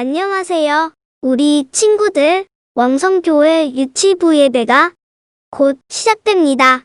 안녕하세요. 우리 친구들, 왕성교회 유치부 예배가 곧 시작됩니다.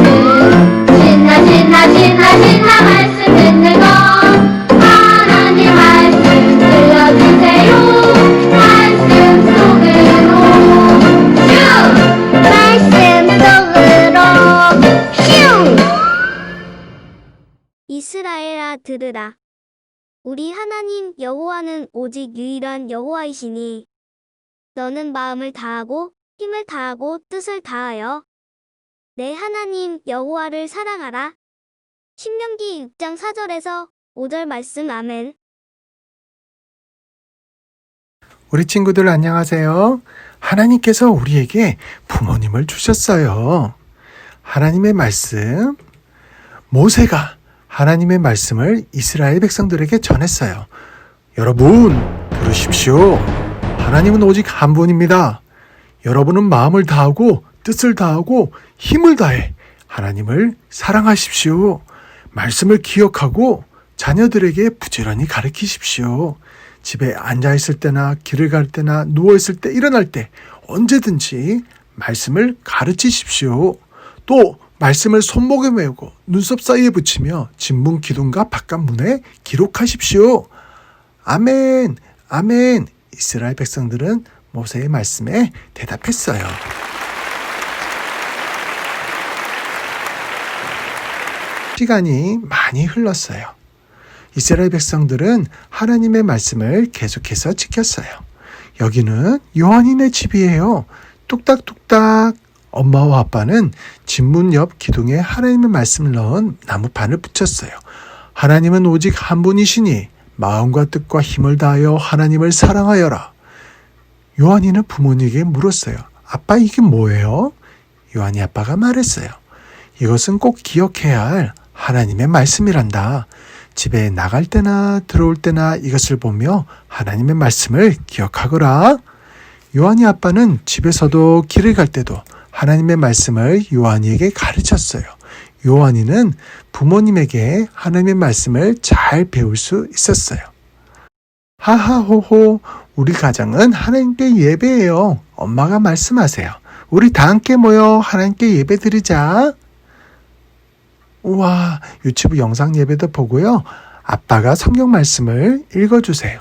이스라엘아 들으라. 우리 하나님 여호와는 오직 유일한 여호와이시니 너는 마음을 다하고 힘을 다하고 뜻을 다하여 내 하나님 여호와를 사랑하라. 신명기 6장 4절에서 5절 말씀 아멘. 우리 친구들 안녕하세요. 하나님께서 우리에게 부모님을 주셨어요. 하나님의 말씀, 모세가 하나님의 말씀을 이스라엘 백성들에게 전했어요. 여러분, 들으십시오. 하나님은 오직 한 분입니다. 여러분은 마음을 다하고 뜻을 다하고 힘을 다해 하나님을 사랑하십시오. 말씀을 기억하고 자녀들에게 부지런히 가르치십시오. 집에 앉아 있을 때나 길을 갈 때나 누워 있을 때 일어날 때 언제든지 말씀을 가르치십시오. 또 말씀을 손목에 메고 눈썹 사이에 붙이며 진문 기둥과 바깥 문에 기록하십시오. 아멘. 아멘. 이스라엘 백성들은 모세의 말씀에 대답했어요. 시간이 많이 흘렀어요. 이스라엘 백성들은 하나님의 말씀을 계속해서 지켰어요. 여기는 요한이네 집이에요. 뚝딱뚝딱. 엄마와 아빠는 집문 옆 기둥에 하나님의 말씀을 넣은 나무판을 붙였어요. 하나님은 오직 한 분이시니 마음과 뜻과 힘을 다하여 하나님을 사랑하여라. 요한이는 부모님에게 물었어요. 아빠 이게 뭐예요? 요한이 아빠가 말했어요. 이것은 꼭 기억해야 할 하나님의 말씀이란다. 집에 나갈 때나 들어올 때나 이것을 보며 하나님의 말씀을 기억하거라. 요한이 아빠는 집에서도 길을 갈 때도 하나님의 말씀을 요한이에게 가르쳤어요. 요한이는 부모님에게 하나님의 말씀을 잘 배울 수 있었어요. 하하호호, 우리 가정은 하나님께 예배해요. 엄마가 말씀하세요. 우리 다 함께 모여 하나님께 예배 드리자. 우와, 유튜브 영상 예배도 보고요. 아빠가 성경 말씀을 읽어주세요.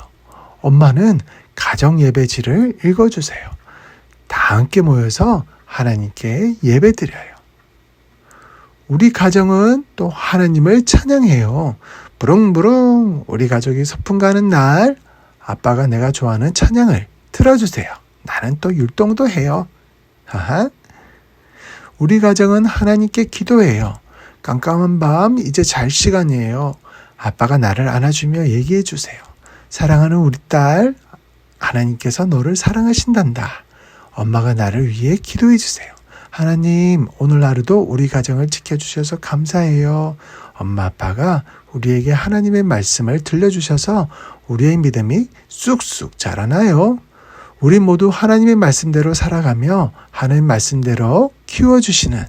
엄마는 가정 예배지를 읽어주세요. 다 함께 모여서 하나님께 예배 드려요. 우리 가정은 또 하나님을 찬양해요. 부릉부릉 우리 가족이 소풍 가는 날 아빠가 내가 좋아하는 찬양을 틀어주세요. 나는 또 율동도 해요. 하하. 우리 가정은 하나님께 기도해요. 깜깜한 밤 이제 잘 시간이에요. 아빠가 나를 안아주며 얘기해 주세요. 사랑하는 우리 딸, 하나님께서 너를 사랑하신단다. 엄마가 나를 위해 기도해 주세요. 하나님, 오늘 하루도 우리 가정을 지켜주셔서 감사해요. 엄마, 아빠가 우리에게 하나님의 말씀을 들려주셔서 우리의 믿음이 쑥쑥 자라나요. 우리 모두 하나님의 말씀대로 살아가며 하나님 말씀대로 키워주시는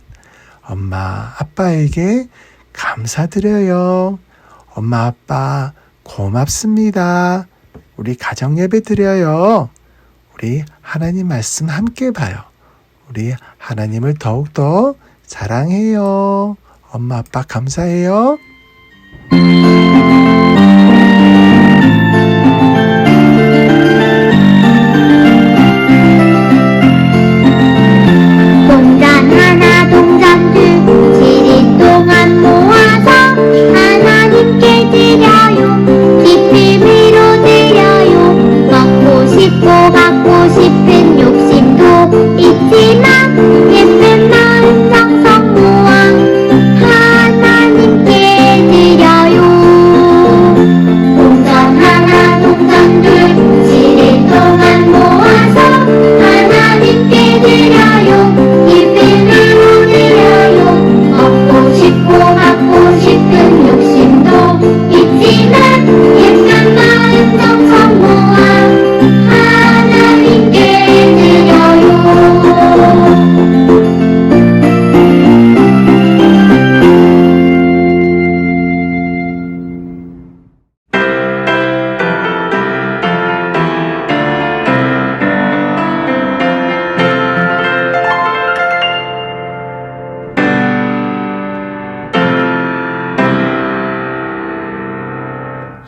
엄마, 아빠에게 감사드려요. 엄마, 아빠, 고맙습니다. 우리 가정 예배 드려요. 우리 하나님 말씀 함께 봐요. 우리 하나님을 더욱더 사랑해요. 엄마, 아빠 감사해요.